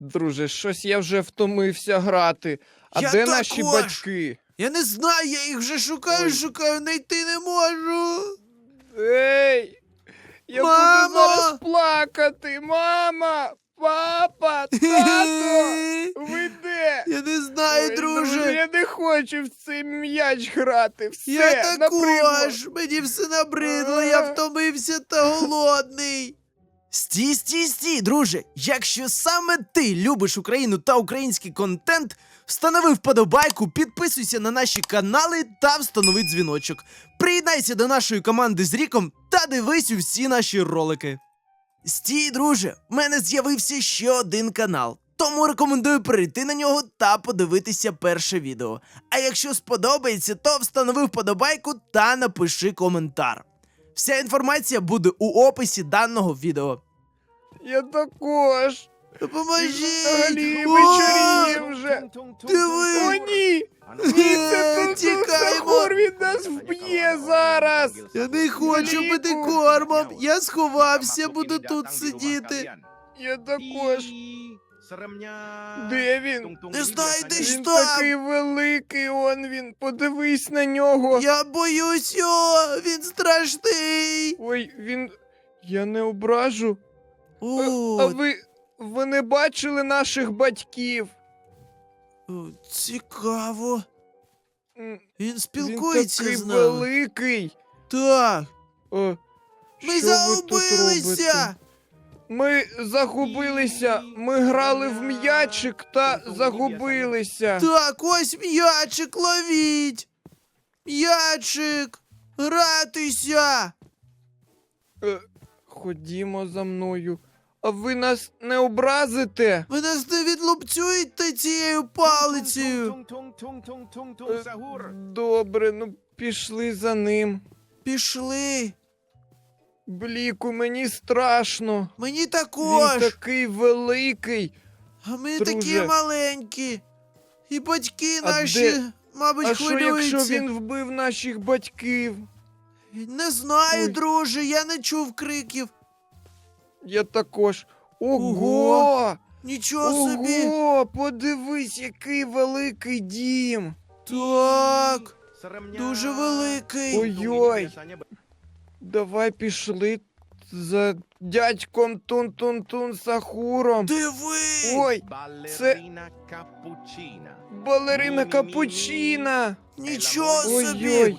Друже, щось я вже втомився грати. А Я де наші також. батьки? Я не знаю, я їх вже шукаю, Ой. шукаю, знайти не можу. Ей! Я Мамо! буду зараз плакати! Мама! Папа! Тато! Ви де? Я не знаю, Ой, друже. Я не хочу в цей м'яч грати. Все, Я набридло. також. Мені все набридло, я А. втомився та голодний. Стій, стій, стій, друже. Якщо саме ти любиш Україну та український контент, встанови вподобайку, підписуйся на наші канали та встанови дзвіночок. Приєднайся до нашої команди з Ріком та дивись усі наші ролики. Стій, друже, в мене з'явився ще один канал. Тому рекомендую перейти на нього та подивитися перше відео. А якщо сподобається, то встанови вподобайку та напиши коментар. Вся інформація буде у описі даного відео. Я також. Допоможіть! Взагалі О! вечоріє вже. Диви! О, ні! Ні, це Е, тут тікаємо. Сахур він нас вб'є зараз. Я не хочу бити кормом. Я сховався, буду тут сидіти. Я також. Де він? Не знаю, де ж Він там. такий великий, он він. Подивись на нього. Я боюсь його, він страшний. Ой, він. Я не ображу. О, а ви. Ви не бачили наших батьків? о, цікаво. М, Він спілкується він такий з нами. великий. Так, О, ми що ви тут робите? загубилися. Ми загубилися. Ми грали в м'ячик та загубилися. Так, ось м'ячик ловіть. М'ячик, гратися. Е, Ходімо за мною. А ви нас не образите? Ви нас не відлупцюєте цією палицею. Е, Добре, ну пішли за ним. Пішли. Бліку, мені страшно. Мені Він також. такий великий. А ми Друже. такі маленькі. І батьки А наші, де- мабуть, А що, хвилюються. якщо він вбив наших батьків? Не знаю, Ой. друже, я не чув криків. Я також. Ого! Ого, Нічого собі. Ого! Подивись, який великий дім. Так. Дуже великий. Ой-ой. Давай пішли за дядьком Тун-Тун-Тун Сахуром. Диви. Ой, Балерина капучина. балерина капучина. Нічого собі.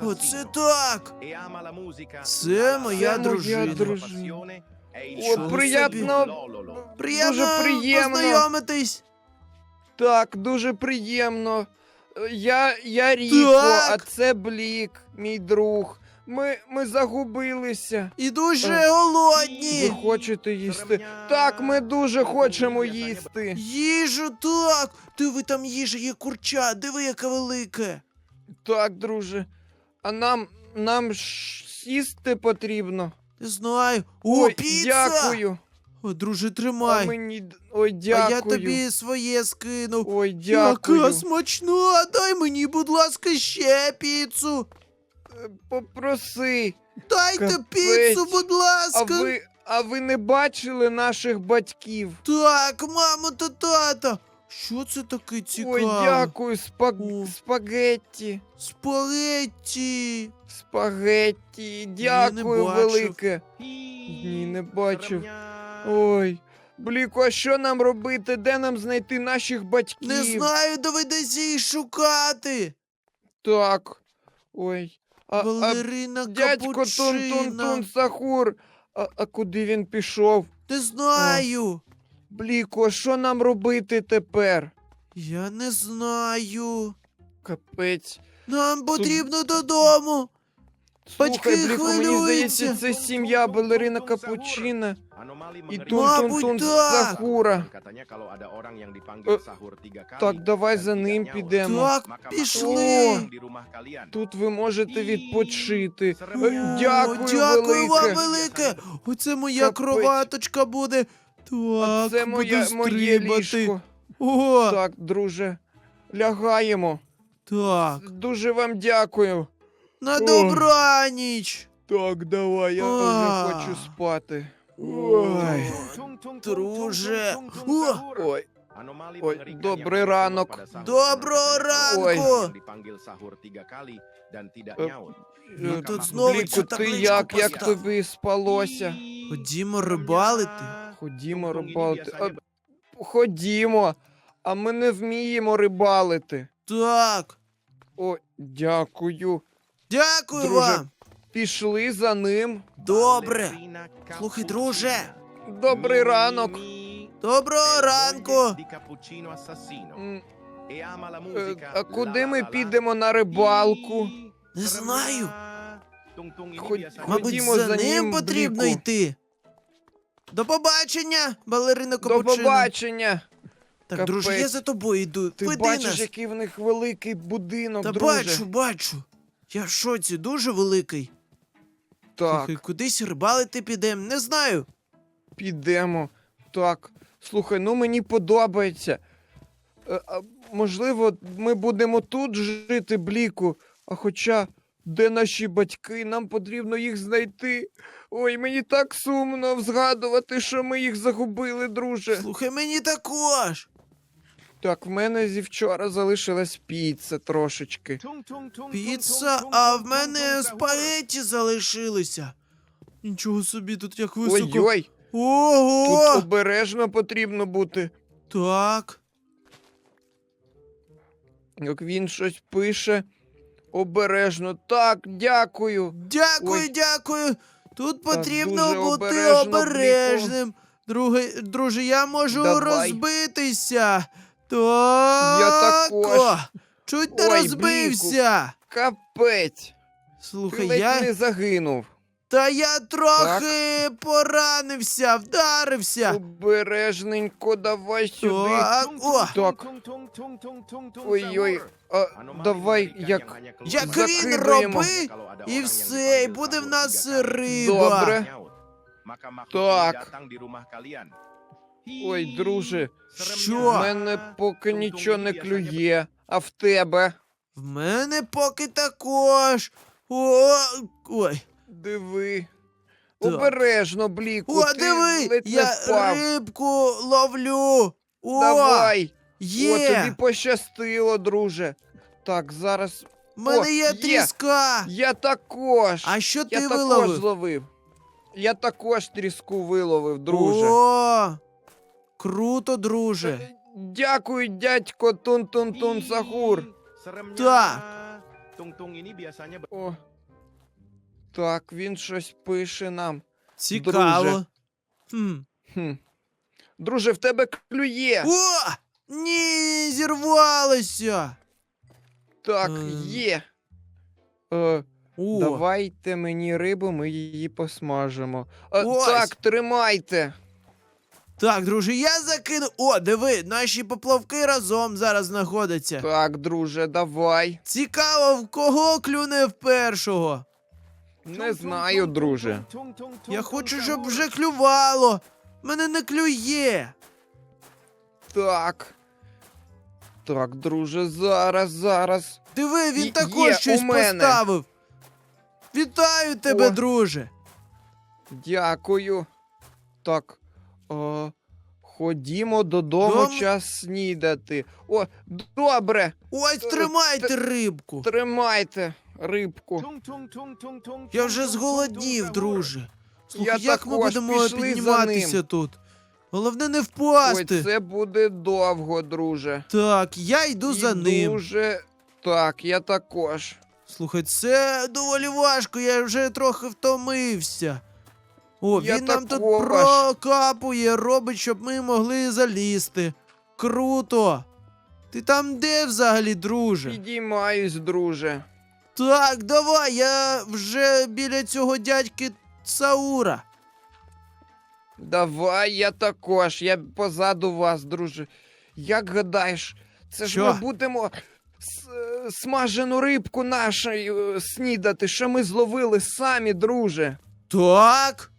Оце так. Це моя Це моя дружина. О, приємно. Приємно Дуже приємно. познайомитись. Так, дуже приємно. Е, Я, я Ріко, Так. а це Блік, мій друг. Ми, ми загубилися. І дуже Так. Ви голодні. хочете їсти? Так, ми дуже хочемо їсти. Їжу, так. Диви, там їжа є курча, диви, яка велика. Так, друже. А нам нам ж сісти потрібно. Не знаю. О, Ой, піца! дякую. О, друже, А тримай. мені д- ой, А я тобі своє скинув. Ой, дякую. Яка смачна! Дай мені, будь ласка, ще піцу. Е, Попроси. Дайте Капець. піцу, будь А ласка. ви, а ви не бачили наших батьків? Так, мамо та тата. Що це таке цікаве? Ой, дякую, спаг... О. спагетті. Спагетті. Спагетті. Дякую бачив. велике. Ні, не бачив. Ой. Бліку, а що нам робити? Де нам знайти наших батьків? Не знаю, доведеться їх шукати. Так. Ой. А, а дядько. Тун-Тун-Тун Сахур. А, а куди він пішов? Не знаю. Бліку, а що нам робити тепер? Я не знаю. Капець. Нам потрібно додому. Батьки Бліку, мені здається, це сім'я балерина Капучина і Мабуть, Тун-Тун-Тун так. Сахура. Е, Так, давай за ним підемо. Так, пішли. Тут ви можете відпочити. О, Е, Дякую, дякую вам велике. велике. Оце моя Капець. кроваточка буде. Так, Це моє, буду моє стрибати. ліжко. О, так. Так, друже. Лягаємо. Дуже вам дякую. На О. добраніч. Так, давай, я А. вже хочу спати. Ой. Друже. О! Ой, Ой, добрий ранок. Доброго ранку. Е. Ну, е, тут знову Бліку, цю ти табличку як, як тобі спалося? Ходімо рибалити. Ходімо рибалити. А, ходімо, а ми не вміємо рибалити. Так. О, дякую. Дякую Друже. вам. Пішли за ним. Добре. Слухай, друже. Добрий ранок. Доброго ранку. М, Е, а куди ми підемо на рибалку? Не знаю. Ходь- Мабуть, Ходімо за за ним ним, потрібно йти. До побачення, балерина До Капучино. побачення. Так, друже, я за тобою йду. Ти Веди бачиш, нас. який в них великий будинок, Та друже. бачу, бачу. Я в шоці, дуже великий. Так, Слухай, кудись рибалити підемо, не знаю. підемо. Так. Слухай, ну мені подобається. Е, а, можливо, ми будемо тут жити, Бліку. А хоча, де наші батьки? Нам потрібно їх знайти. Ой, мені так сумно згадувати, що ми їх загубили, друже. Слухай, мені також. Так, в мене зі вчора залишилась піца трошечки. Піца, а в мене спагетті залишилися. Нічого собі, тут як високо. Ой-ой, тут обережно потрібно бути. Так. Як він щось пише. Обережно. Так, дякую. Дякую, Ой. дякую. Тут потрібно дуже бути обережно, обережним. Друге, друже, я можу Давай. розбитися. Так. Я також. О, Чуть не Ой, розбився. Капець. Слухай, Ти ледь я. не загинув. Та я трохи поранився, вдарився. Обережненько, давай сюди. Так, о, Так. Ой-ой. А, давай, як. Як він Закидуємо. роби, і все, і буде в нас риба. Добре. Так. Ой, друже, Що? в мене поки нічого не клює. А в тебе? В мене поки також. О, ой. Диви. Так. Обережно, бліку. О, ти диви, ледь не я впав. рибку ловлю. О, Давай. О, є. тобі пощастило, друже. Так, зараз. В мене є є. тріска. Я також. А що ти Я також виловив? зловив. Я також тріску виловив, друже. О, круто, друже. Е, Дякую, дядько Тун-Тун-Тун Сахур. Так. О. Так, він щось пише нам. Цікаво. друже. Хм. Хм. Друже, в тебе клює. О! Ні, зірвалося. Так, Ем. є. Е, О, давайте мені рибу, ми її посмажимо. Е, Ось. так, тримайте. так, друже, я закину. О, диви, наші поплавки разом зараз знаходяться. Так, друже, давай. Цікаво, в кого клюне в першого. Не знаю, друже. Я хочу, щоб вже клювало. Мене не клює. Так. Так, друже, зараз, зараз. Диви, він Є- також є щось у мене. поставив. Вітаю тебе, О. друже. Дякую. Так. О, ходімо додому, Дом- час снідати. О, добре. Ось Е, тримайте рибку. Тримайте рибку. Я вже зголоднів, друже. Слухай, Я як ми також. будемо Пішли за підніматися ним. тут? Головне не Ой, впасти. це буде довго, друже. Так, я йду за І ним. Дуже. Так, я також. Слухай, це доволі важко, я вже трохи втомився. О, Я він нам тут також. прокапує, робить, щоб ми могли залізти. Круто! Ти там де взагалі, друже? Підіймаюсь, друже. Так, давай, я вже біля цього дядьки Саура. Давай, я також. Я позаду вас, друже. Як гадаєш, це ж Що? ми будемо с- смажену рибку нашу е, снідати, що ми зловили самі, друже. Так?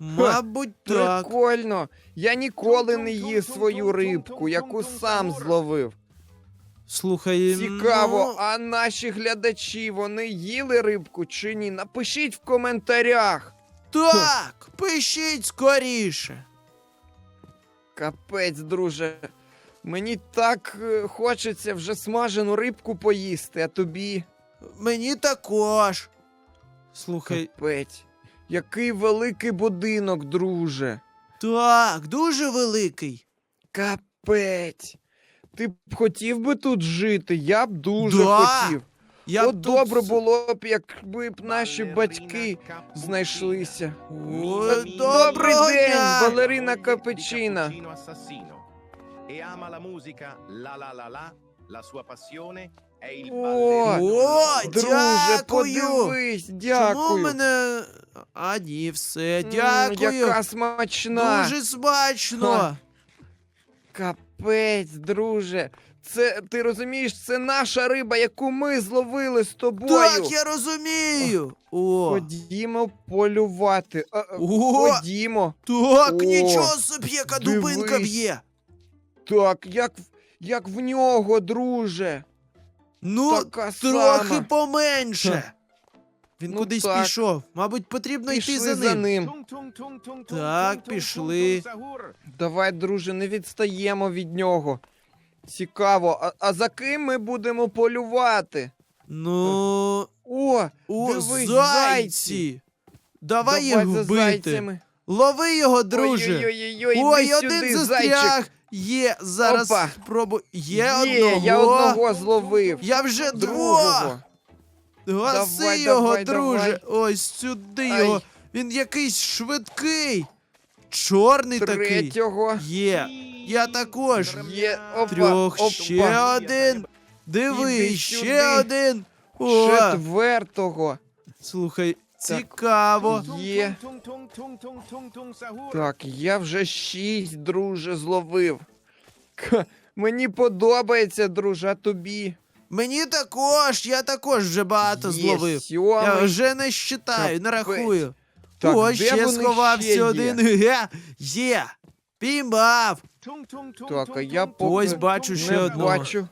Мабуть, так. Прикольно. Я ніколи не їв свою рибку, яку сам зловив. Слухай, Цікаво, ну, а наші глядачі вони їли рибку чи ні? Напишіть в коментарях. Так, пишіть скоріше. Капець, друже. Мені так е, хочеться вже смажену рибку поїсти, а тобі. Мені також. Слухай, Капець. Який великий будинок, друже. так, дуже великий. Капець. Ти б хотів би тут жити? Я б дуже Да. хотів. Я От тут добре с- було б, якби б наші батьки знайшлися. О, Добрий доброго день, дня! балерина Капечина. E ama la musica la la la la, la sua passione è il ballerino. О, Друже, дякую. подивись, дякую. Чому мене. А, ні, все, М, дякую. Яка смачна. Дуже смачно. Капець, друже. Це ти розумієш, це наша риба, яку ми зловили з тобою. Так, я розумію. О, Ходімо полювати. А, а, О! Ходімо. так, О, нічого собі, яка дубинка дивись. б'є. Так, як, в- як в нього, друже. Ну, Така трохи сама. поменше. Він ну, кудись так. пішов. Мабуть, потрібно пішли йти за ним. за ним. Так, пішли. Давай, друже, не відстаємо від нього. Цікаво, а, а за ким ми будемо полювати? Ну. О, О диви, зайці! Давай їх вбити. Лови його, друже. Ой, ой, ой, ой, ой один застряг. Є, зараз спробуй. Є, Є одного. Я одного зловив. Я вже другого. Гаси Давай, його, давай, друже. давай. Ось сюди Ай. його. Він якийсь швидкий. Чорний такий. Третього. Є. Я також. Є, опа, Трьох, опа. ще один. Диви, Іди ще сюди. один. О, Четвертого. слухай, цікаво. Є. Так, я вже шість, друже, зловив. Ка, Мені подобається, друже, а тобі. Мені також, я також вже багато Є зловив. Я вже не щитаю, не Капець. рахую. Так, О, де ще вони сховався ще є? один. Ге, Є. Піймав. Так, а я поки Ось бачу ще Не одного. бачу.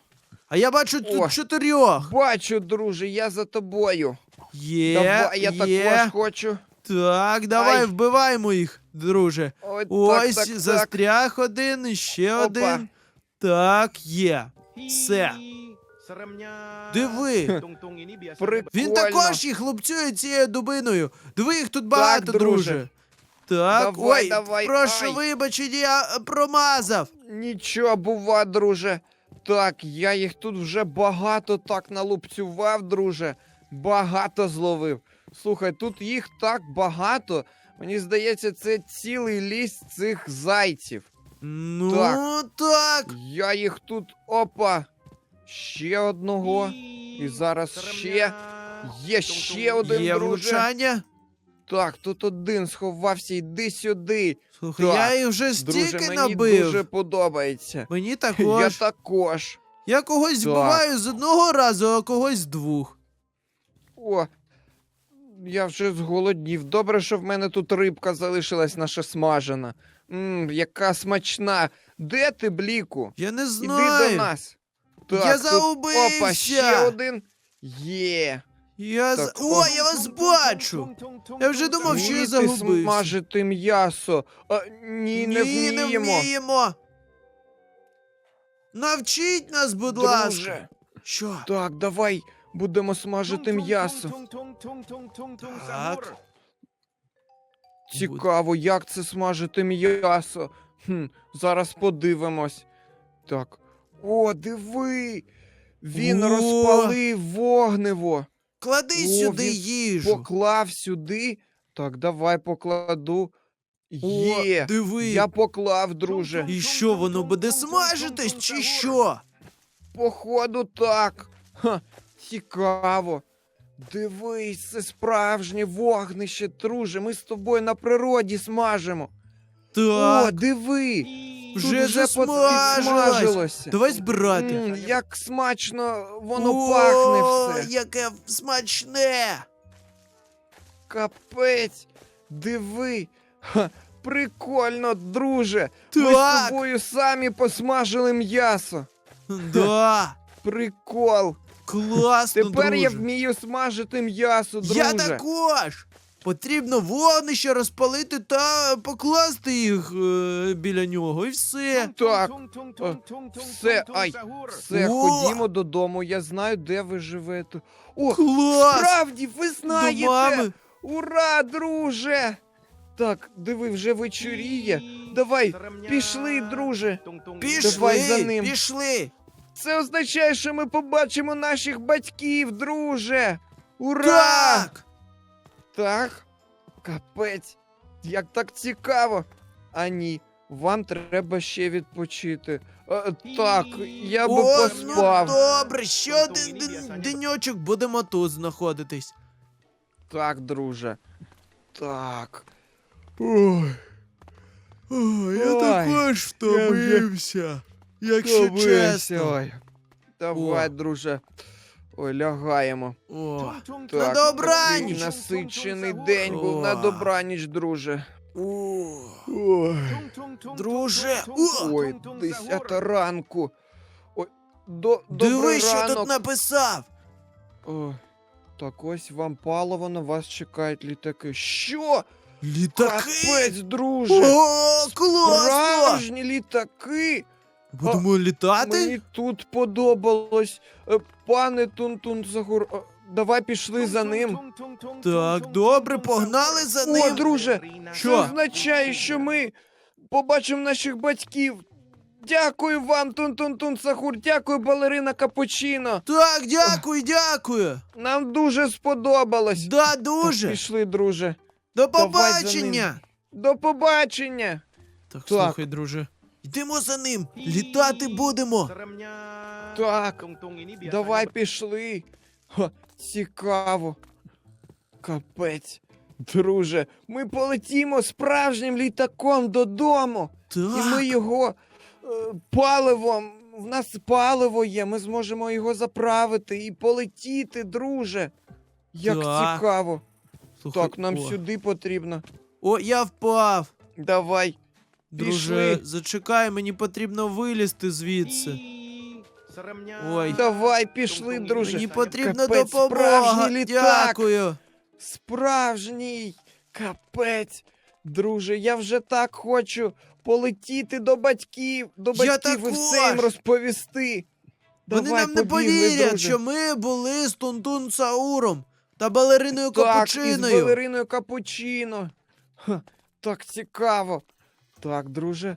А я бачу тут чотирьох. Бачу, друже, я за тобою. Є, Давай, я є. також хочу. Так, давай Ай. вбиваємо їх, друже. Ой, Ось так, так, так. застряг один, і ще Опа. один. Так, є. Все. Диви. Tung-tung, ini biasanya Прик- Він також їх лупцює цією дубиною. Диви їх тут багато, друже. друже. Так, Давай, ой, давай, прошу ай. вибачення, я е, промазав. Нічого, бува, друже. Так, я їх тут вже багато так налупцював, друже. Багато зловив. Слухай, тут їх так багато. Мені здається, це цілий ліс цих зайців. Ну Так. так. Я їх тут. Опа! Ще одного. І зараз ще. Є ще один, Є друже. влучання. Так, тут один сховався, йди сюди. Слухай, Так, я їх вже Друже, стільки мені набив. дуже подобається. Мені Я також. також. Я когось Так. вбиваю з одного разу, а когось з двох. О, я вже зголоднів. Добре, що в мене тут рибка залишилась наша смажена. Мм, яка смачна. Де ти, Бліку? Я не Іди знаю. до нас. Так, Я загубився. Опа, ще один. Є. Я з... О, о. я вас бачу. Я вже думав, що я загубився. смажити м'ясо. А, ні, не Ні, не вміємо. вміємо. Навчіть нас, будь ласка. Друже. Що? Так, давай будемо смажити м'ясо. Так. Цікаво, як це смажити м'ясо. Хм, зараз подивимось. Так. О, диви! Він О! розпалив вогниво. Клади О, сюди він їжу. Поклав сюди. Так, давай покладу. О, Є. диви. Я поклав, друже. І що, воно буде смажитись, чи що? Походу, так. Ха, цікаво. Дивись, це справжнє вогнище, друже. Ми з тобою на природі смажимо. О, Так, диви! Вже вже підсмажилося. Давай збирати. М, як смачно воно О, пахне все. яке смачне. Капець. Диви. Ха, прикольно, друже. Ми з Так. тобою самі посмажили м'ясо. Да, Прикол. класно, Тепер друже. я вмію смажити м'ясо, друже. Я також. Потрібно вогнище розпалити та покласти їх е, біля нього, і все. Так, все, ай, Все, О! ходімо додому, я знаю, де ви живете. О, Клас! справді, ви До знаєте! мами! Ура, друже! Так, диви, вже вечоріє. Давай, пішли, друже. Пішли, Давай за ним. пішли! Це означає, що ми побачимо наших батьків, друже. Ура! Так! Так? Капець. Як так цікаво. А ні, вам треба ще відпочити. Е, так, я би О, поспав. ну добре, ще один ден- деньочок будемо тут знаходитись. Так, друже. Так. Ой, О, я також втомився, втомився. Ой. Давай, друже. Ой, лягаємо. О, Так, На добраніч. такий насичений день був. На добраніч, друже. о, Ой. Друже, о! Ой, десята ранку. Ой, до, диви, що ранок. тут написав. Так ось вам паливо, на вас чекають літаки. Що? Літаки! Капець, друже! О, класно! Справжні літаки! Будемо літати? Мені тут подобалось. Е, Пане Тунтун Загур, давай пішли за ним. Так, добре, погнали за О, ним. друже, Що? Це означає, що ми побачимо наших батьків. Дякую вам, Тун-Тун-Тун Сахур, дякую, балерина Капучино. Так, дякую, дякую. Нам дуже сподобалось. Да, Так, пішли, друже. До побачення. До побачення. Так, Так. слухай, друже. Йдемо за ним. Літати будемо. Так, Давай пішли. Ха, цікаво. Капець. Друже, ми полетімо справжнім літаком додому. І ми його е, паливом. В нас паливо є, ми зможемо його заправити і полетіти, друже. Як Так. цікаво. Слухай, Так, нам о. сюди потрібно. О, я впав. Давай. Друже, Пішли. зачекай, мені потрібно вилізти звідси. Ой. Давай, пішли, друже. Мені потрібна Капець, допомога. справжній літак. Дякую. Справжній капець. Друже, я вже так хочу полетіти до батьків, до Я батьків і все їм розповісти. Вони Давай, нам не побігли, повірять, друже. що ми були з Тунтун Сауром та балериною Так, Капучиною. із балериною Капучино. Ха, так цікаво. Так, друже.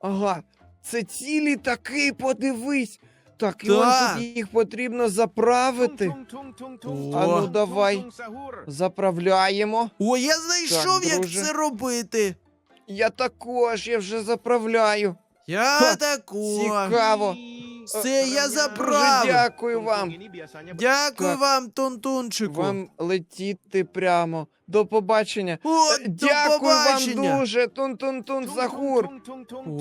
Ага, це ці літаки, подивись. Так, і он Так. тут їх потрібно заправити. А ну, давай. Заправляємо. О, я знайшов, як друже. це робити. Я також, я вже заправляю. Я Ха, також. Цікаво. Все, я Дуже заправив. дякую вам. Дякую Так. вам, Тунтунчику. Вам летіти прямо. До побачення. О, Е, до Дякую побачення. вам дуже, тун-тун-тун Захур.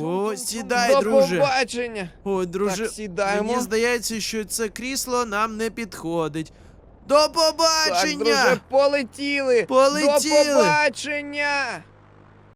О, сідай, До друже. побачення. Ой, друже, Так, сідаємо. мені здається, що це крісло нам не підходить. До Так, побачення! друже, полетіли. Полетіли. До побачення.